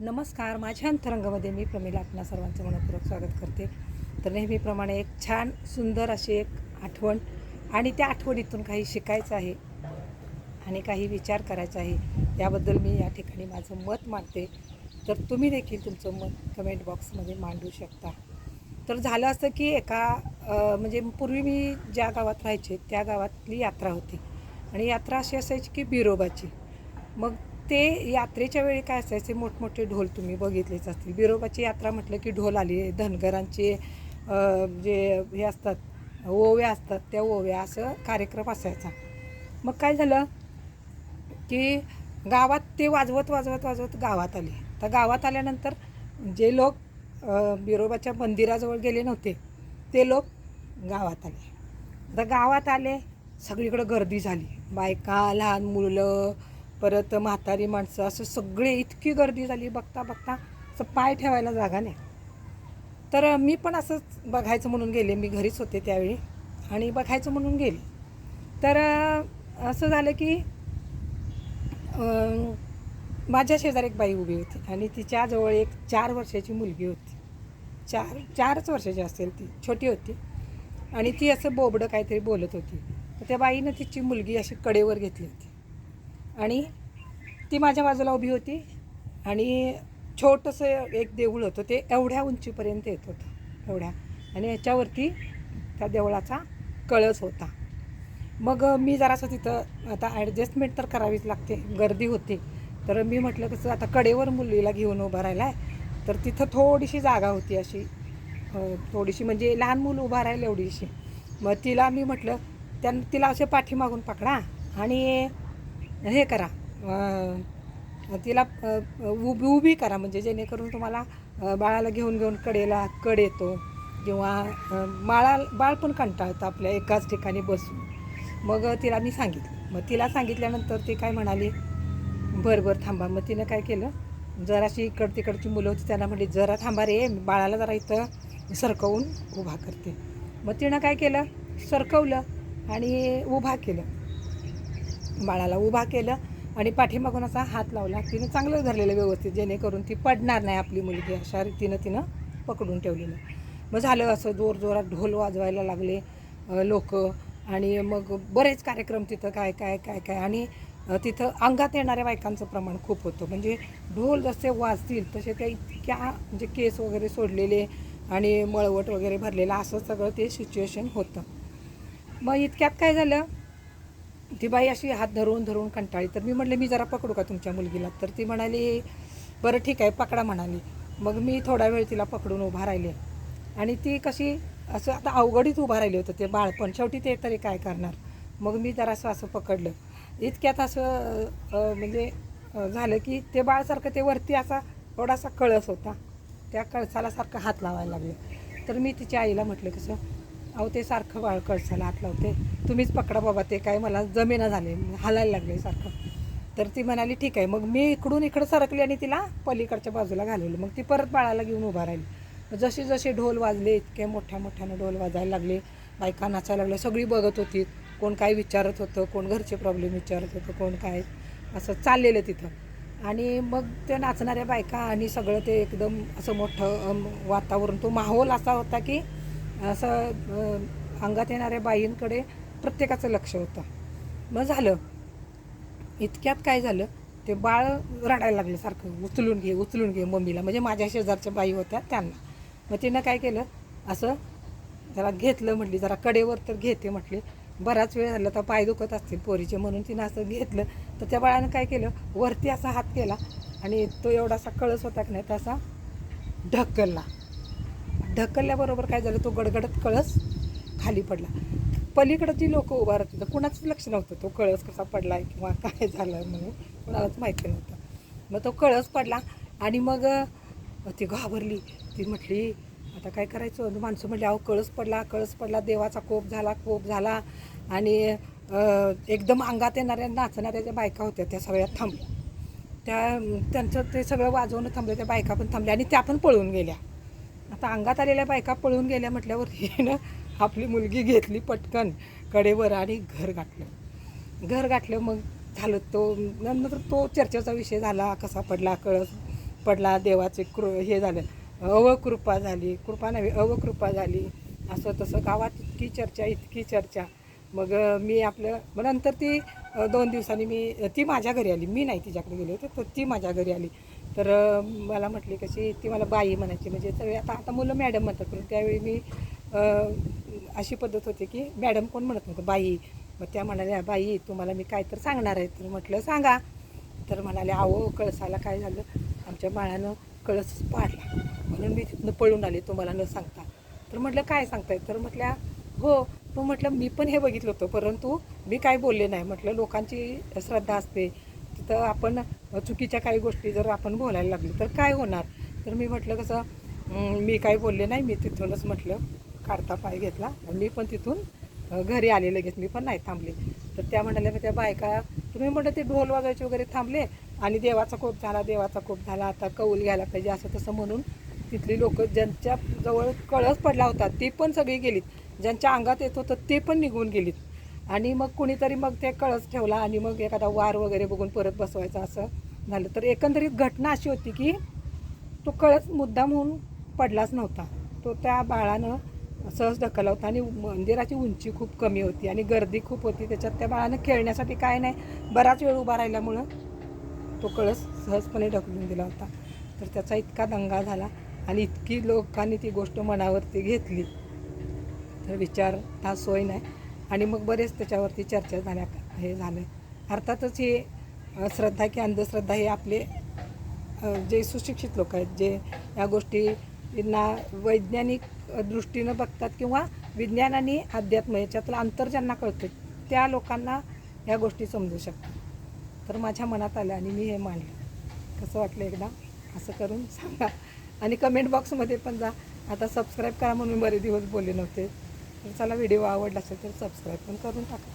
नमस्कार माझ्या अंतरंगामध्ये मी प्रमिला आपणा सर्वांचं मनपूर्वक स्वागत करते. तर नेहमीप्रमाणे एक छान सुंदर अशी एक आठवण आणि त्या आठवणीतून काही शिकायचं आहे आणि काही विचार करायचा आहे याबद्दल मी या ठिकाणी माझं मत मांडते. तर तुम्ही देखील तुमचं मत कमेंट बॉक्समध्ये मांडू शकता. तर झालं असं की एका म्हणजे पूर्वी मी ज्या गावात राहायचे त्या गावातली यात्रा होती. आणि यात्रा अशी असायची की बिरोबाची. मग ते यात्रेच्या वेळी काय असायचे? मोठमोठे ढोल तुम्ही बघितलेच असतील. बिरोबाची यात्रा म्हटलं की ढोल आली धनगरांचे जे हे असतात ओव्या असतात त्या ओव्या असं कार्यक्रम असायचा. मग काय झालं की गावात ते वाजवत वाजवत वाजवत गावात आले. तर गावात आल्यानंतर जे लोक बिरोबाच्या मंदिराजवळ गेले नव्हते ते लोक गावात आले. आता गावात आले सगळीकडं गर्दी झाली. बायका लहान मुलं परत म्हातारी माणसं असं सगळे इतकी गर्दी झाली बघता बघता असं पाय ठेवायला जागा नाही. तर मी पण असंच बघायचं म्हणून गेले. मी घरीच होते त्यावेळी आणि बघायचं म्हणून गेले. तर असं झालं की माझ्या शेजारी एक बाई उभी होती आणि तिच्याजवळ एक चार वर्षाची मुलगी होती. चार चारच वर्षाची असेल ती छोटी होती. आणि ती असं बोबडं काहीतरी बोलत होती. त्या बाईनं तिची मुलगी अशी कडेवर घेतली होती. आणि ती माझ्या बाजूला उभी होती आणि छोटंसं एक देऊळ होतं ते एवढ्या उंचीपर्यंत येत होतं एवढ्या. आणि याच्यावरती त्या देवळाचा कळस होता. मग मी जरासं तिथं आता ॲडजस्टमेंट तर करावीच लागते गर्दी होती. तर मी म्हटलं कसं आता कडेवर मुलीला घेऊन उभा राहिला आहे तर तिथं थोडीशी जागा होती अशी. थोडीशी म्हणजे लहान मुलं उभा राहील एवढीशी. मग तिला मी म्हटलं त्या तिला असे पाठीमागून पकडा आणि हे करा. तिला उभी उभी करा म्हणजे जेणेकरून तुम्हाला बाळाला घेऊन घेऊन कडेला कड येतो किंवा बाळा बाळ पण कंटाळतं आपल्या एकाच ठिकाणी बसून. मग तिला मी सांगितलं. मग तिला सांगितल्यानंतर ती काय म्हणाली बरं बरं थांबा. मग तिनं काय केलं जराशी इकड तिकडची मुलं होती त्यांना म्हटली जरा थांबा रे बाळाला जरा इथं सरकवून उभा करते. मग तिनं काय केलं सरकवलं आणि उभा केलं. बाळाला उभा केलं आणि पाठीमागून असा हात लावला. तिनं चांगलं धरलेलं व्यवस्थित जेणेकरून ती पडणार नाही आपली मुलगी. अशा रीतीनं तिनं पकडून ठेवलेलं. मग झालं असं जोर जोरात ढोल वाजवायला लागले लोक. आणि मग बरेच कार्यक्रम तिथं काय काय काय काय. आणि तिथं अंगात येणाऱ्या बायकांचं प्रमाण खूप होतं. म्हणजे ढोल जसे वाजतील तसे त्या इतक्या म्हणजे केस वगैरे सोडलेले आणि मळवट वगैरे भरलेलं असं सगळं ते सिच्युएशन होतं. मग इतक्यात काय झालं? ती बाई अशी हात धरून धरून कंटाळी तर मी म्हटले मी जरा पकडू का तुमच्या मुलगीला? तर ती म्हणाली बरं ठीक आहे पकडा म्हणाली. मग मी थोडा वेळ तिला पकडून उभा राहिले. आणि ती कशी असं आता अवघडीत उभा राहिली होतं ते बाळपण. शेवटी ते तरी काय करणार? मग मी जरा असं असं पकडलं. इतक्यात असं म्हणजे झालं की ते बाळसारखं ते वरती असा थोडासा कळस होता. त्या कळसाला सारखं हात लावायला लागलं. तर मी तिच्या आईला म्हटलं कसं अहो ते सारखं बाळ कळसाला हात लावते. तुम्हीच पकडा बाबा ते काय मला जमेना झाले हालायला लागले सारखं. तर ती म्हणाली ठीक आहे. मग मी इकडून इकडं सरकली आणि तिला पलीकडच्या बाजूला घालवलं. मग ती परत बाळाला घेऊन उभा राहिली. जसे जसे ढोल वाजले इतके मोठ्या मोठ्यानं ढोल वाजायला लागले. बायका नाचायला लागल्या सगळी बघत होती. कोण काय विचारत होतं कोण घरचे प्रॉब्लेम विचारत होतं कोण काय. असं चाललेलं तिथं. आणि मग ते नाचणाऱ्या बायका आणि सगळं ते एकदम असं मोठं वातावरण तो माहोल असा होता की असं अंगात येणाऱ्या बाईंकडे प्रत्येकाचं लक्ष होतं. मग झालं. इतक्यात काय झालं? ते बाळ रडायला लागलं सारखं. उचलून घे उचलून घे मम्मीला. म्हणजे माझ्या शेजारच्या बाई होत्या त्यांना. मग तिनं काय केलं? असं जरा घेतलं म्हटली. जरा कडेवर तर घेते म्हटली. बराच वेळ झाला तर पाय दुखत असतील पोरीचे म्हणून तिनं असं घेतलं. तर त्या बाळानं काय केलं? वरती असा हात केला आणि तो एवढासा कळस होता की नाही तसा ढकलला. ढकलल्याबरोबर काय झालं तो गडगडत कळस खाली पडला. पलीकडं जी लोक उभा राहत होतं कुणाचंच लक्ष नव्हतं तो कळस कसा पडला किंवा काय झालं म्हणून कुणालाच माहिती नव्हतं. मग तो कळस पडला आणि मग ती घाबरली. ती म्हटली आता काय करायचं? माणसं म्हटली अहो कळस पडला कळस पडला देवाचा कोप झाला कोप झाला. आणि एकदम अंगात येणाऱ्या नाचणाऱ्या ज्या बायका होत्या त्या सगळ्या थांबल्या. त्या त्यांचं ते सगळं वाजवणं थांबलं त्या बायका पण थांबल्या आणि त्या पण पळून गेल्या. आता अंगात आलेल्या बायका पळून गेल्या म्हटल्यावर हिनं आपली मुलगी घेतली पटकन कडेवर आणि घर गाठलं. घर गाठलं मग झालं तो नंतर तो चर्चेचा विषय झाला कसा पडला कळस पडला देवाचे कृ हे झालं अवकृपा झाली कृपा नव्हे अवकृपा झाली असं तसं गावात इतकी चर्चा इतकी चर्चा. मग मी आपलं मग नंतर ती दोन दिवसांनी मी ती माझ्या घरी आली. मी नाही तिच्याकडे गेले होते तर ती माझ्या घरी आली. तर मला म्हटली कशी ती मला बाई म्हणायची. म्हणजे सगळे आता आता मुलं मॅडम म्हणतात पण त्यावेळी मी अशी पद्धत होती की मॅडम कोण म्हणत नव्हतं बाई. मग त्या म्हणाल्या बाई तुम्हाला मी काय तर सांगणार आहे. तर म्हटलं सांगा. तर म्हणाले आहो कळसाला काय झालं? आमच्या बाळानं कळस पाडला. म्हणून मी तिथनं पळून आले तुम्हाला न सांगता. तर म्हटलं काय सांगताय? तर म्हटल्या हो तो म्हटलं मी पण हे बघितलं होतं परंतु मी काय बोलले नाही. म्हटलं लोकांची श्रद्धा असते तिथं आपण चुकीच्या काही गोष्टी जर आपण बोलायला लागलो तर काय होणार? तर मी म्हटलं कसं मी काय बोलले नाही मी तिथूनच म्हटलं काढता पाय घेतला. मी पण तिथून घरी आले लगेच मी पण नाही थांबले. तर त्या म्हणाल्या त्या बायका तुम्ही म्हटलं ते ढोल वाजायचे वगैरे थांबले? आणि देवाचा कोप झाला देवाचा कोप झाला आता कौल घ्यायला पाहिजे असं तसं म्हणून तिथली लोक ज्यांच्या जवळ कळस पडला होता ते पण सगळी गेलीत. ज्यांच्या अंगात येत होतं ते पण निघून गेलीत. आणि मग कुणीतरी मग ते कळस ठेवला आणि मग एखादा वार वगैरे बघून परत बसवायचा असं झालं. तर एकंदरीत घटना अशी होती की तो कळस मुद्दाम होऊन पडलाच नव्हता. तो त्या बाळानं सहज ढकलला होता आणि मंदिराची उंची खूप कमी होती आणि गर्दी खूप होती. त्याच्यात त्या बाळानं खेळण्यासाठी काय नाही बराच वेळ उभा राहिल्यामुळं तो कळस सहजपणे ढकलून दिला होता. तर त्याचा इतका दंगा झाला आणि इतकी लोकांनी ती गोष्ट मनावरती घेतली. तर विचार हा सोय नाही. आणि मग बरेच त्याच्यावरती चर्चा झाल्या हे झालं अर्थातच हे श्रद्धा की अंधश्रद्धा हे आपले जे सुशिक्षित लोक आहेत जे या गोष्टींना वैज्ञानिक दृष्टीनं बघतात किंवा विज्ञान आणि अध्यात्म याच्यातलं अंतर ज्यांना कळतं त्या लोकांना या गोष्टी समजू शकतात. तर माझ्या मनात आलं आणि मी हे मांडलं. कसं वाटलं एकदा? असं करून सांगा. आणि कमेंट बॉक्समध्ये पण जा. आता सबस्क्राईब करा म्हणून बरे दिवस बोलले नव्हते. तर चला व्हिडिओ आवडला असेल तर सबस्क्राईब पण करून टाका.